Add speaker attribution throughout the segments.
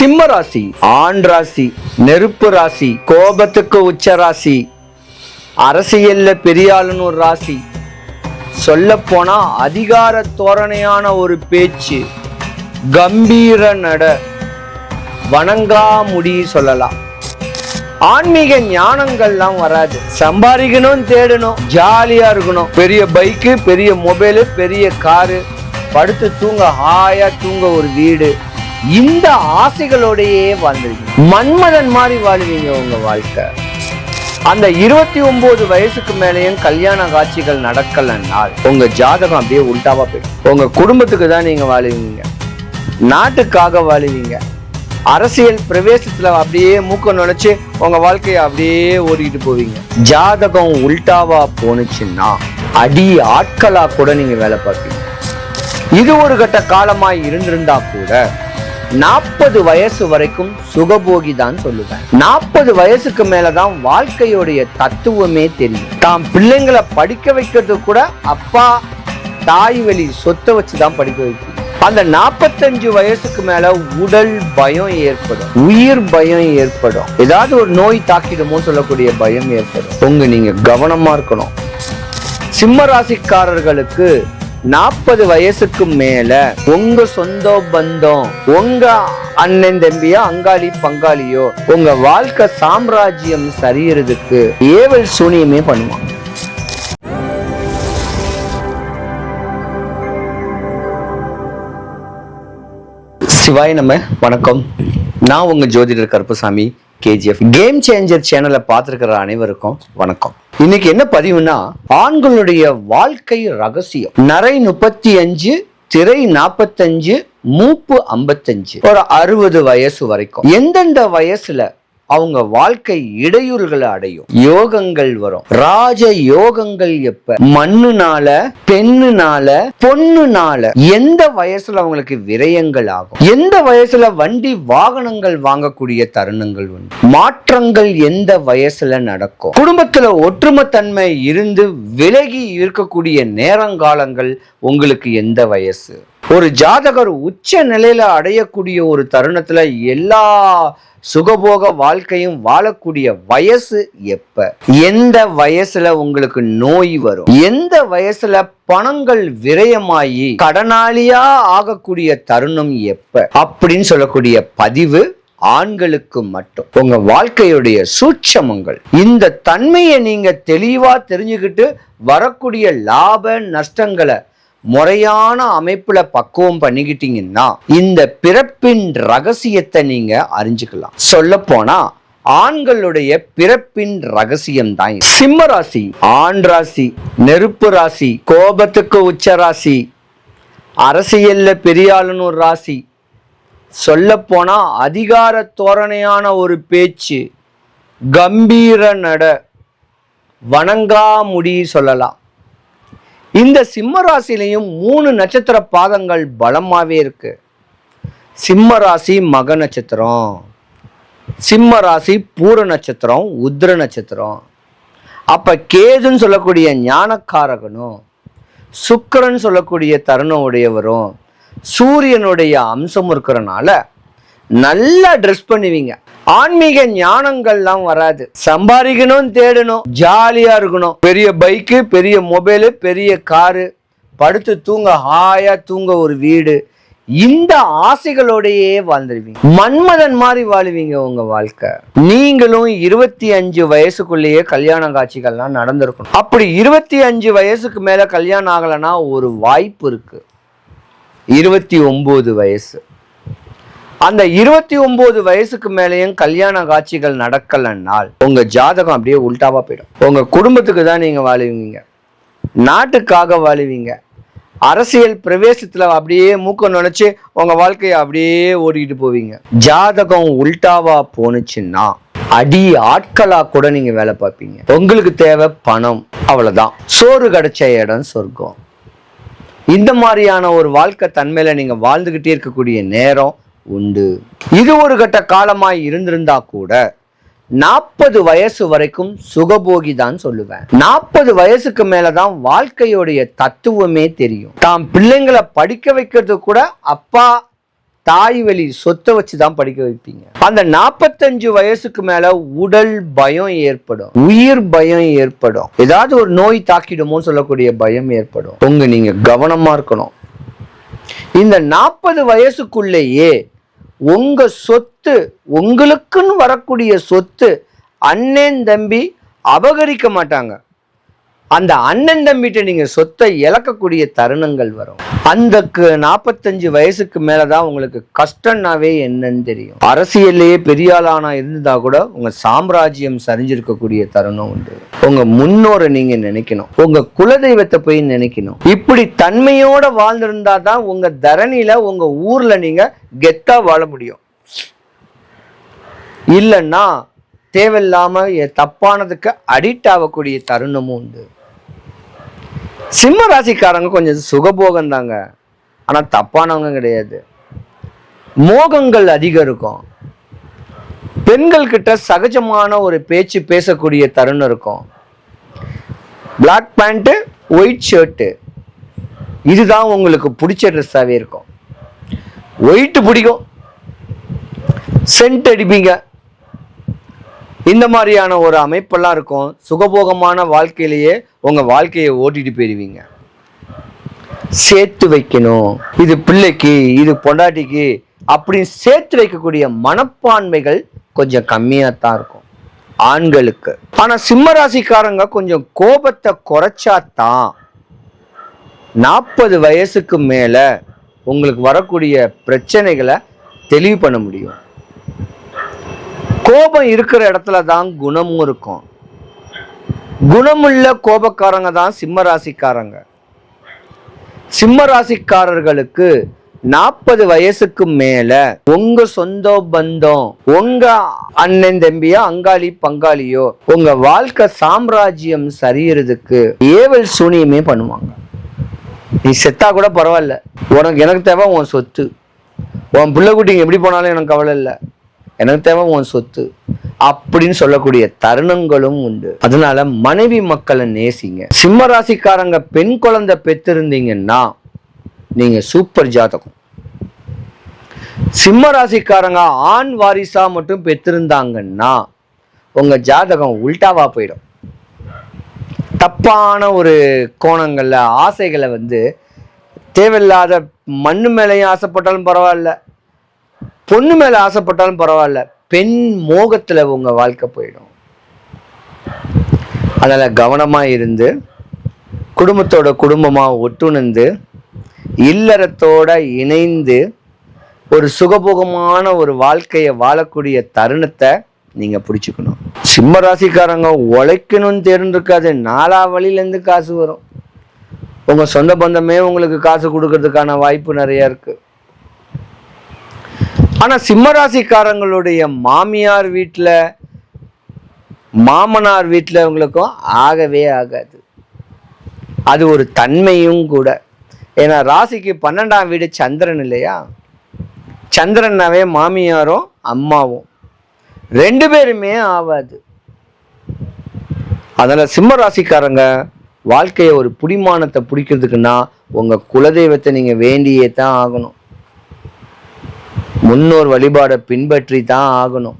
Speaker 1: சிம்ம ராசி ஆண் ராசி நெருப்பு ராசி கோபத்துக்கு உச்ச ராசி அரசியல்ல பெரியாளுன்னு ஒரு ராசி. சொல்ல போனா அதிகார தோரணையான ஒரு பேச்சு கம்பீர நட வணங்கா முடி சொல்லலாம். ஆன்மீக ஞானங்கள்லாம் வராது. சம்பாதிக்கணும் தேடணும் ஜாலியா இருக்கணும். பெரிய பைக்கு பெரிய மொபைலு பெரிய காரு படுத்து தூங்க ஹாயா தூங்க ஒரு வீடு. இந்த ஆசைகளோடையே வாழ்ந்துருக்கீங்க. மன்மதன் மாதிரி வாழுவீங்க உங்க வாழ்க்கை. அந்த இருபத்தி ஒன்பது வயசுக்கு மேலேயும் கல்யாண காட்சிகள் நடக்கலன்னால் உங்க ஜாதகம் அப்படியே உல்டாவா போயிடும். உங்க குடும்பத்துக்கு தான் நீங்க வாழுவீங்க. நாட்டுக்காக வாழுவீங்க. அரசியல் பிரவேசத்துல அப்படியே மூக்க நுழைச்சு உங்க வாழ்க்கையை அப்படியே ஓடிக்கிட்டு போவீங்க. ஜாதகம் உல்டாவா போனுச்சுன்னா அடி ஆட்களா கூட நீங்க வேலை பார்ப்பீங்க. இது ஒரு கட்ட காலமாய் இருந்திருந்தா கூட நாற்பது வயசு வரைக்கும் சுகபோகி தான் சொல்லுவேன். நாற்பது வயசுக்கு மேலதான் வாழ்க்கையுடைய தத்துவமே தெரியும். தாம் பிள்ளைங்களை படிக்க வைக்கிறது கூட அப்பா தாய் வழி சொத்தை வச்சுதான் படிக்க வைக்கும் அந்த நாற்பத்தஞ்சு வயசுக்கு மேல உடல் பயம் ஏற்படும். உயிர் பயம் ஏற்படும். ஏதாவது ஒரு நோய் தாக்கிடுமோ சொல்லக்கூடிய பயம் ஏற்படும். உங்க நீங்க கவனமா இருக்கணும். சிம்ம ராசிக்காரர்களுக்கு நாற்பது வயசுக்கு மேல உங்க சொந்த பந்தம் உங்க அண்ணன் தம்பியோ அங்காளி பங்காளியோ உங்க வாழ்க்கை சாம்ராஜ்யம் சரியறதுக்கு ஏவல் சூனியமே பண்ணுவாங்க. சிவாய் நம்ம வணக்கம். நான் உங்க ஜோதிடர் கருப்பசாமி. கேஜிஎஃப் கேம் சேஞ்சர் சேனலை பார்த்துருக்கிற அனைவருக்கும் வணக்கம். இன்னைக்கு என்ன பதிவுனா ஆண்களுடைய வாழ்க்கை ரகசியம். நரை முப்பத்தி அஞ்சு திரை நாற்பத்தஞ்சு மூப்பு ஐம்பத்தஞ்சு. ஒரு அறுபது வயசு வரைக்கும். எந்தெந்த வயசுல அவங்க வாழ்க்கை இடையூறுகளை அடையும். யோகங்கள் வரும். ராஜ யோகங்கள் எப்ப? மண்ணுனால பெண்ணுனால பொண்ணுனால. எந்த வயசுல அவங்களுக்கு விரயங்கள் ஆகும்? எந்த வயசுல வண்டி வாகனங்கள் வாங்கக்கூடிய தருணங்கள் உண்டு? மாற்றங்கள் எந்த வயசுல நடக்கும்? குடும்பத்துல ஒற்றுமைத்தன்மை இருந்து விலகி இருக்கக்கூடிய நேரங்காலங்கள் உங்களுக்கு எந்த வயசு? ஒரு ஜாதகர் உச்ச நிலையில அடையக்கூடிய ஒரு தருணத்துல எல்லா சுகபோக வாழ்க்கையும் வாழக்கூடிய வயசு எப்ப? எந்த வயசுல உங்களுக்கு நோய் வரும்? எந்த வயசுல பணங்கள் விரயமாயி கடனாளியா ஆகக்கூடிய தருணம் எப்ப? அப்படின்னு சொல்லக்கூடிய பதிவு ஆண்களுக்கு மட்டும். உங்க வாழ்க்கையுடைய சூட்சமங்கள். இந்த தன்மையை நீங்க தெளிவா தெரிஞ்சுக்கிட்டு வரக்கூடிய லாப நஷ்டங்களை முறையான அமைப்புல பக்குவம் பண்ணிக்கிட்டீங்கன்னா இந்த பிறப்பின் ரகசியத்தை நீங்க அறிஞ்சுக்கலாம். சொல்ல போனா ஆண்களுடைய பிறப்பின் ரகசியம் தான் சிம்ம ராசி ஆண் ராசி நெருப்பு ராசி கோபத்துக்கு உச்ச ராசி அரசியல்ல பெரியாளுன்னு ஒரு ராசி. சொல்ல போனா அதிகார தோரணையான ஒரு பேச்சு கம்பீர நட வணங்கா முடி சொல்லலாம். இந்த சிம்ம ராசிலையும் மூணு நட்சத்திர பாதங்கள் பலமாகவே இருக்கு. சிம்ம ராசி மக நட்சத்திரம் சிம்ம ராசி பூர நட்சத்திரம் உத்ர நட்சத்திரம். அப்போ கேதுன்னு சொல்லக்கூடிய ஞானக்காரகனும் சுக்கரன் சொல்லக்கூடிய தருணம் உடையவரும் சூரியனுடைய அம்சம் இருக்கிறனால நல்லா ட்ரெஸ் பண்ணுவீங்க. ஆன்மீக ஞானங்கள்லாம் வராது. சம்பாதிக்கணும் தேடணும் ஜாலியா இருக்கணும். பெரிய பைக்கு பெரிய மொபைலு பெரிய காரு படுத்து தூங்க ஹாயா தூங்க ஒரு வீடு. இந்த ஆசைகளோடையே வாழ்ந்துருவீங்க. மன்மதன் மாதிரி வாழுவீங்க உங்க வாழ்க்கை. நீங்களும் இருபத்தி அஞ்சு வயசுக்குள்ளேயே கல்யாண காட்சிகள்லாம் நடந்திருக்கணும். அப்படி இருபத்தி அஞ்சு வயசுக்கு மேல கல்யாணம் ஆகலைன்னா ஒரு வாய்ப்பு இருக்கு. இருபத்தி ஒன்பது வயசு. அந்த இருபத்தி ஒன்பது வயசுக்கு மேலேயும் கல்யாண காட்சிகள் நடக்கலன்னால் உங்க ஜாதகம் அப்படியே உல்டாவா போயிடும். உங்க குடும்பத்துக்கு தான் நீங்க வாழுவீங்க. நாட்டுக்காக வாழுவீங்க. அரசியல் பிரவேசத்துல அப்படியே மூக்க நினைச்சு உங்க வாழ்க்கைய அப்படியே ஓடிக்கிட்டு போவீங்க. ஜாதகம் உல்டாவா போனுச்சுன்னா அடி ஆட்களா கூட நீங்க வேலை பார்ப்பீங்க. உங்களுக்கு தேவை பணம் அவ்வளவுதான். சோறு கிடைச்ச இடம் சொர்க்கம். இந்த மாதிரியான ஒரு வாழ்க்கை தன்மையில நீங்க வாழ்ந்துகிட்டே இருக்கக்கூடிய நேரம் உண்டு. இது ஒரு கட்ட காலமாய் இருந்திருந்தா கூட நாற்பது வயசு வரைக்கும் சுகபோகி தான் சொல்லுவேன். நாற்பது வயசுக்கு மேலதான் வாழ்க்கையுடைய தத்துவமே தெரியும். தாம் பிள்ளைங்களை படிக்க வைக்கிறது கூட அப்பா தாய் வழி சொத்தை வச்சு தான் படிக்க வைப்பீங்க. அந்த நாற்பத்தஞ்சு வயசுக்கு மேல உடல் பயம் ஏற்படும். உயிர் பயம் ஏற்படும். ஏதாவது ஒரு நோய் தாக்கிடுமோன்னு சொல்லக்கூடிய பயம் ஏற்படும். உங்க நீங்க கவனமா இருக்கணும். இந்த நாற்பது வயசுக்குள்ளேயே உங்க சொத்து உங்களுக்குன்னு வரக்கூடிய சொத்து அண்ணன் தம்பி அபகரிக்க மாட்டாங்க. அந்த அண்ணன் தம்பிட்ட நீங்க சொத்தை இழக்கக்கூடிய தருணங்கள் வரும். அந்த நாற்பத்தஞ்சு வயசுக்கு மேலதான் உங்களுக்கு கஷ்டம்னாவே என்னன்னு தெரியும். அரசியல்லையே பெரிய ஆளானா இருந்தா கூட உங்க சாம்ராஜ்யம் சரிஞ்சிருக்கக்கூடிய தருணம் உண்டு. உங்க முன்னோரை நீங்க நினைக்கணும். உங்க குலதெய்வத்தை போய் நினைக்கணும். இப்படி தன்மையோட வாழ்ந்திருந்தா தான் உங்க தரணியில உங்க ஊர்ல நீங்க கெத்தா வாழ முடியும். இல்லைன்னா தேவையில்லாம தப்பானதுக்கு அடிக்ட் ஆகக்கூடிய தருணமும் உண்டு. சிம்ம ராசிக்காரங்க கொஞ்சம் சுகபோகம் தாங்க ஆனால் தப்பானவங்க கிடையாது. மோகங்கள் அதிகம் இருக்கும். பெண்கள் கிட்ட சகஜமான ஒரு பேச்சு பேசக்கூடிய தருணம் இருக்கும். பிளாக் பேண்ட்டு ஒயிட் ஷர்ட்டு இதுதான் உங்களுக்கு பிடிச்ச ட்ரெஸ்ஸாகவே இருக்கும். ஒயிட் பிடிக்கும். சென்ட் அடிப்பீங்க. இந்த மாதிரியான ஒரு அமைப்பெல்லாம் இருக்கும். சுகபோகமான வாழ்க்கையிலேயே உங்கள் வாழ்க்கையை ஓட்டிட்டு போயிடுவீங்க சேர்த்து வைக்கணும். இது பிள்ளைக்கு இது பொண்டாட்டிக்கு அப்படின்னு சேர்த்து வைக்கக்கூடிய மனப்பான்மைகள் கொஞ்சம் கம்மியாக தான் இருக்கும். ஆண்களுக்கு. ஆனால் சிம்மராசிக்காரங்க கொஞ்சம் கோபத்தை குறைச்சாதான் நாற்பது வயசுக்கு மேலே உங்களுக்கு வரக்கூடிய பிரச்சனைகளை தெளிவு பண்ண முடியும். கோபம் இருக்கிற இடத்துல தான் குணமும் இருக்கும். குணமுள்ள கோபக்காரங்க தான் சிம்ம ராசிக்காரங்க சிம்ம ராசிக்காரர்களுக்கு நாற்பது வயசுக்கு மேல உங்க சொந்த பந்தம் உங்க அண்ணன் தம்பியோ அங்காளி பங்காளியோ உங்க வாழ்க்கை சாம்ராஜ்யம் சரியறதுக்கு ஏவல் சூனியமே பண்ணுவாங்க. நீ செத்தா கூட பரவாயில்ல. உனக்கு எனக்கு தேவை உன் சொத்து. உன் பிள்ளை குட்டிங்க எப்படி போனாலும் எனக்கு கவலை இல்லை. எனக்கு தேவை உன் சொத்து. அப்படின்னு சொல்லக்கூடிய தருணங்களும் உண்டு. அதனால மனைவி மக்களை நேசிங்க. சிம்ம ராசிக்காரங்க பெண் குழந்தை பெற்றிருந்தீங்கன்னா நீங்க சூப்பர் ஜாதகம். சிம்ம ராசிக்காரங்க ஆண் வாரிசா மட்டும் பெற்றிருந்தாங்கன்னா உங்க ஜாதகம் உல்டாவா போயிடும். தப்பான ஒரு கோணங்கள்ல ஆசைகளை வந்து தேவையில்லாத மண்ணு மேலேயும் ஆசைப்பட்டாலும் பரவாயில்ல. பொண்ணு மேல ஆசைப்பட்டாலும் பரவாயில்ல. பெண் மோகத்துல உங்க வாழ்க்கை போயிடும். அதனால கவனமா இருந்து குடும்பத்தோட குடும்பமா ஒட்டுணர்ந்து இல்லறத்தோட இணைந்து ஒரு சுகபோகமான ஒரு வாழ்க்கையை வாழக்கூடிய தருணத்தை நீங்க பிடிச்சுக்கணும். சிம்ம ராசிக்காரங்க உழைக்கணும்னு தெரிஞ்சிருக்காது நாலா வழியிலேருந்து காசு வரும். உங்க சொந்த பந்தமே உங்களுக்கு காசு கொடுக்கறதுக்கான வாய்ப்பு நிறைய இருக்குது ஆனா சிம்மராசிக்காரங்களுடைய மாமியார் வீட்டில் மாமனார் வீட்டில் அவங்களுக்கும் ஆகவே ஆகாது. அது ஒரு தன்மையும் கூட. ஏன்னா ராசிக்கு பன்னெண்டாம் வீடு சந்திரன் இல்லையா? சந்திரன்னாவே மாமியாரும் அம்மாவும். ரெண்டு பேருமே ஆகாது அதனால சிம்ம ராசிக்காரங்க வாழ்க்கையை ஒரு புடிமானத்தை பிடிக்கிறதுக்குன்னா உங்க குலதெய்வத்தை நீங்க வேண்டியே தான் ஆகணும். முன்னோர் வழிபாடை பின்பற்றி தான் ஆகணும்.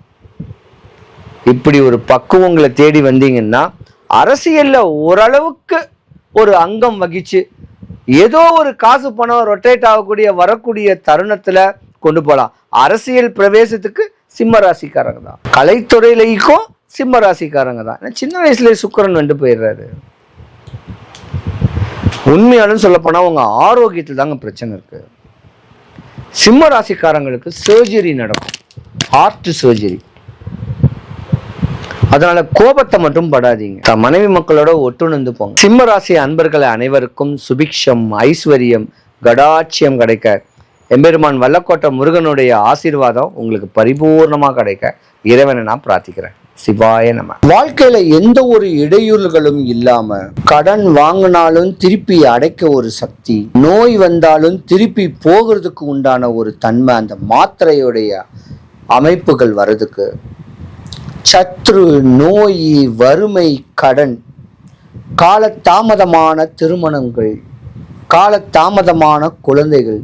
Speaker 1: இப்படி ஒரு பக்குவங்களை தேடி வந்தீங்கன்னா அரசியல்ல ஓரளவுக்கு ஒரு அங்கம் வகிச்சு ஏதோ ஒரு காசு பணம் ரொட்டேட் ஆகக்கூடிய வரக்கூடிய தருணத்துல கொண்டு போகலாம் அரசியல் பிரவேசத்துக்கு சிம்ம ராசிக்காரங்க தான். கலைத்துறையிலைக்கும் சிம்ம ராசிக்காரங்க தான். ஏன்னா சின்ன வயசுலேயே சுக்கிரன் வந்து போயிடுறாரு. உண்மையாலும் சொல்ல போனா உங்க ஆரோக்கியத்தில் தாங்க பிரச்சனை இருக்கு. சிம்ம ராசிக்காரங்களுக்கு சர்ஜரி நடக்கும். ஹார்ட் சர்ஜரி அதனால கோபத்தை மட்டும் படாதீங்க. மனைவி மக்களோட ஒட்டுணர்ந்து போங்க. சிம்ம ராசி அன்பர்களை அனைவருக்கும் சுபிக்ஷம் ஐஸ்வர்யம் கடாட்சியம் கிடைக்க எம்பெருமான் வல்லக்கோட்டை முருகனுடைய ஆசீர்வாதம் உங்களுக்கு பரிபூர்ணமாக கிடைக்க இறைவனை நான் பிரார்த்திக்கிறேன். சிவாய நம. வாழ்க்கையில எந்த ஒரு இடையூறுகளும் இல்லாம கடன் வாங்கினாலும் திருப்பி அடைக்க ஒரு சக்தி நோய் வந்தாலும் திருப்பி போகிறதுக்கு உண்டான ஒரு தன்மை அந்த மாத்திரையுடைய அமைப்புகள் வர்றதுக்கு. சத்ரு நோய் வறுமை கடன் காலத்தாமதமான திருமணங்கள் காலத்தாமதமான குழந்தைகள்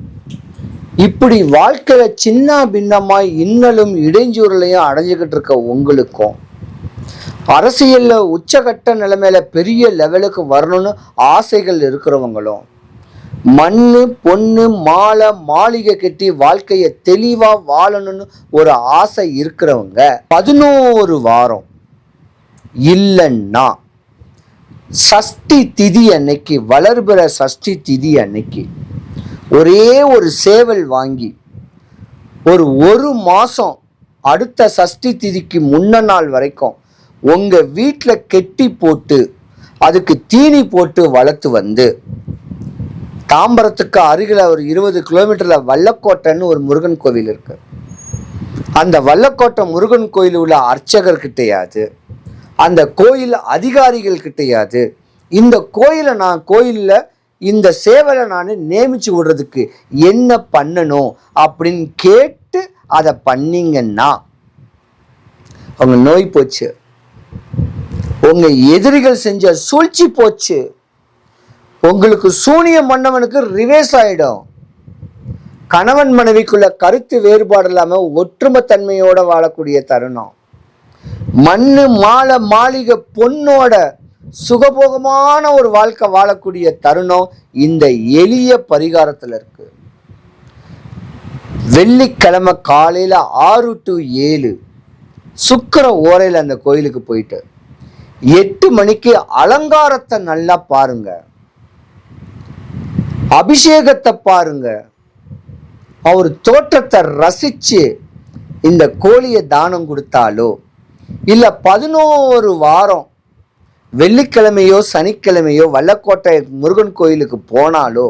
Speaker 1: இப்படி வாழ்க்கையில சின்ன பின்னமாய் இன்னலும் இடைஞ்சூரலையும் அடைஞ்சுக்கிட்டு இருக்க உங்களுக்கும் அரசியல்ல உச்சகட்ட நிலைமையில பெரிய லெவலுக்கு வரணும்னு ஆசைகள் இருக்கிறவங்களும் மண்ணு பொண்ணு மாலை மாளிகை கட்டி வாழ்க்கைய தெளிவா வாழணும்னு ஒரு ஆசை இருக்கிறவங்க பதினோரு வாரம் இல்லைன்னா சஷ்டி திதி அன்னைக்கு வளர்பிற சஷ்டி திதி அன்னைக்கு ஒரே ஒரு சேவல் வாங்கி ஒரு ஒரு மாதம் அடுத்த சஷ்டி திதிக்கு முன்ன நாள் வரைக்கும் உங்கள் வீட்டில் கெட்டி போட்டு அதுக்கு தீனி போட்டு வளர்த்து வந்து தாம்பரத்துக்கு அருகில் ஒரு இருபது கிலோமீட்டரில் வல்லக்கோட்டைன்னு ஒரு முருகன் கோவில் இருக்கு. அந்த வல்லக்கோட்டை முருகன் கோயில் உள்ள அர்ச்சகர் கிட்டையாது அந்த கோயில் அதிகாரிகள் கிட்டையாது இந்த கோயிலை நான் கோயிலில் இந்த சேவலை நான் நியமிச்சு விடுறதுக்கு என்ன பண்ணணும் அப்படின்னு கேட்டு அதை பண்ணீங்கன்னா அவங்க நோய் போச்சு. உங்க எதிரிகள் செஞ்ச சூழ்ச்சி போச்சு. உங்களுக்கு சூனியம் மன்னவனுக்கு ரிவேஸ் ஆயிடும். கணவன் மனைவிக்குள்ள கருத்து வேறுபாடு இல்லாம ஒற்றுமைத்தன்மையோட வாழக்கூடிய தருணம். மண்ணு மாலை மாளிகை பொண்ணோட சுகபோகமான ஒரு வாழ்க்கை வாழக்கூடிய தருணம் இந்த எளிய பரிகாரத்தில் இருக்கு. வெள்ளிக்கிழமை காலையில் ஆறு டு ஏழு சுக்கர ஓரையில் அந்த கோயிலுக்கு போயிட்டு எட்டு மணிக்கு அலங்காரத்தை நல்லா பாருங்க. அபிஷேகத்தை பாருங்க. அவர் தோற்றத்தை ரசித்து இந்த கோழியை தானம் கொடுத்தாலோ இல்லை பதினோரு வாரம் வெள்ளிக்கிழமையோ சனிக்கிழமையோ வல்லக்கோட்டை முருகன் கோயிலுக்கு போனாலோ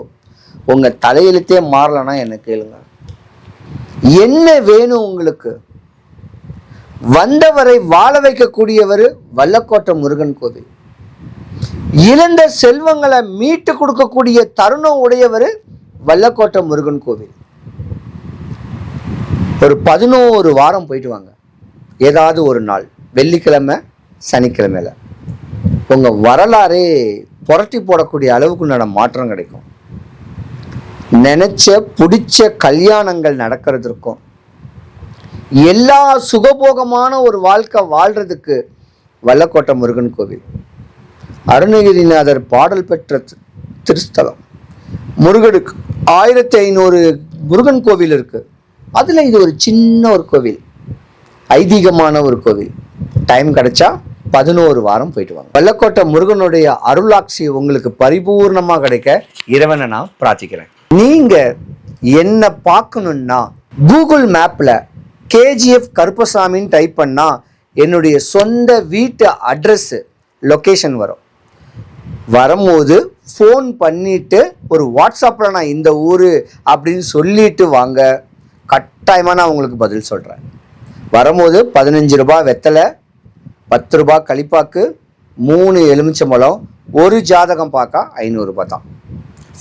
Speaker 1: உங்க தலையெழுத்தே மாறலன்னா என்ன கேளுங்க. என்ன வேணும் உங்களுக்கு? வந்தவரை வாழ வைக்கக்கூடியவர் வல்லக்கோட்டை முருகன் கோவில். இழந்த செல்வங்களை மீட்டு கொடுக்கக்கூடிய தருணம் உடையவர் வல்லக்கோட்டை முருகன் கோவில். ஒரு பதினோரு வாரம் போயிட்டு வாங்க. ஏதாவது ஒரு நாள் வெள்ளிக்கிழமை சனிக்கிழமையில. உங்கள் வரலாறே புரட்டி போடக்கூடிய அளவுக்கு மாற்றம் கிடைக்கும். நினைச்ச பிடிச்ச கல்யாணங்கள் நடக்கிறதுக்கும் எல்லா சுகபோகமான ஒரு வாழ்க்கை வாழ்றதுக்கு வல்லக்கோட்டை முருகன் கோவில். அருணகிரிநாதர் பாடல் பெற்ற திருஸ்தலம். முருகனுக்கு ஆயிரத்தி ஐநூறு முருகன் கோவில் இருக்கு. அதில் இது ஒரு சின்ன ஒரு கோவில். ஐதீகமான ஒரு கோவில். டைம் கிடைச்சா பதினோரு வாரம் போயிட்டு வாங்க. வெள்ளக்கோட்டை முருகனுடைய அருளாட்சி உங்களுக்கு பரிபூர்ணமா கிடைக்க இறைவனை நான் பிரார்த்திக்கிறேன். நீங்க என்ன பார்க்கணும்னா கூகுள் மேப்ல கேஜிஎஃப் கருப்பசாமின்னு டைப் பண்ணா என்னுடைய சொந்த வீட்டு அட்ரஸ் லொக்கேஷன் வரும். வரும்போது ஃபோன் பண்ணிட்டு ஒரு வாட்ஸ்அப்பில் நான் இந்த ஊர் அப்படின்னு சொல்லிட்டு வாங்க. கட்டாயமாக நான் உங்களுக்கு பதில் சொல்கிறேன் வரும்போது பதினஞ்சு ரூபாய் வெத்தலை பத்து ரூபாய் கழிப்பாக்கு மூணு எலுமிச்சம்பழம் ஒரு ஜாதகம் பார்க்க ஐநூறுரூபா தான்.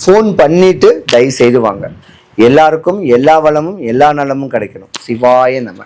Speaker 1: ஃபோன் பண்ணிட்டு தயவு செய்து வாங்க. எல்லாருக்கும் எல்லா வளமும் எல்லா நலமும் கிடைக்கணும். சிவாய நம்ம